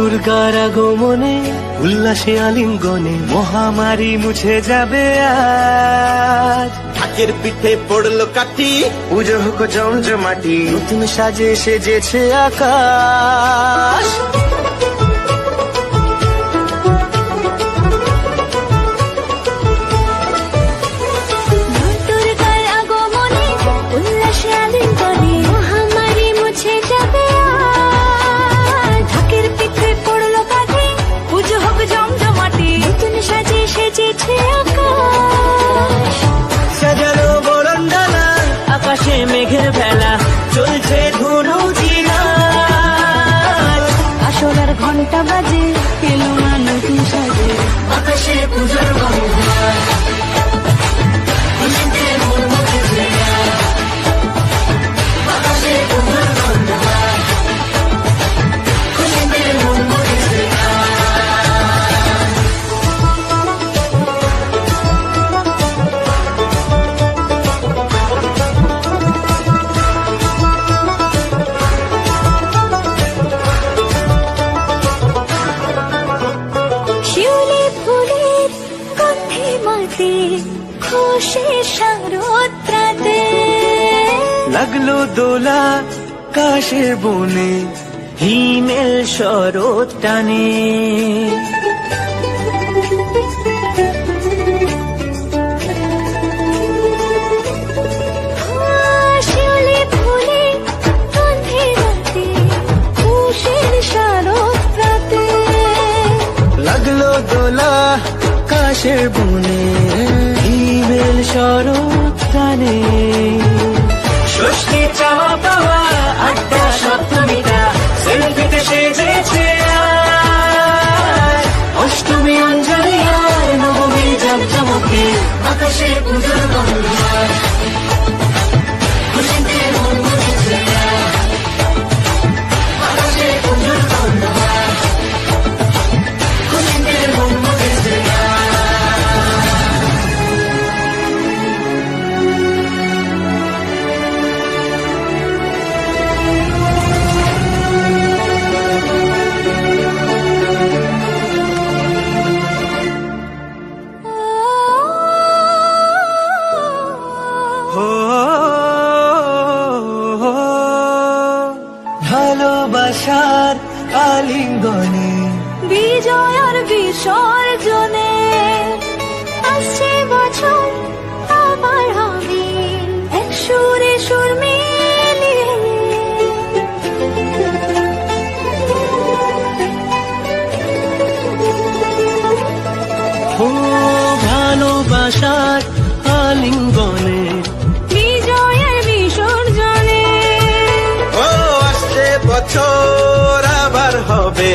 দুর্গার আগমনে উল্লাসে আলিঙ্গনে মহামারী মুছে যাবে আজ। ঢাকের পিঠে পড়ল কাঠি। পুজো হোক জমজমাটি নতুন সাজে সেজেছে আকাশ। মাতে খুশি শারদ্রাতে লাগল দোলা কাশের বনে হিমেল শরৎ টানে। বনে ইমেল শরৎ কানে ষষ্ঠী চাওয়া পাওয়া আড্ডা সপ্তমীটা ভালোবাসার আলিঙ্গনে। বিজয় আর বিসর্জনে। আসছে বছর আবার হবে। এক সুরে সুর ভালোবাসার আলিঙ্গনে। বছর আবার হবে।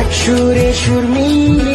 এক সুরে সুর মিলিয়ে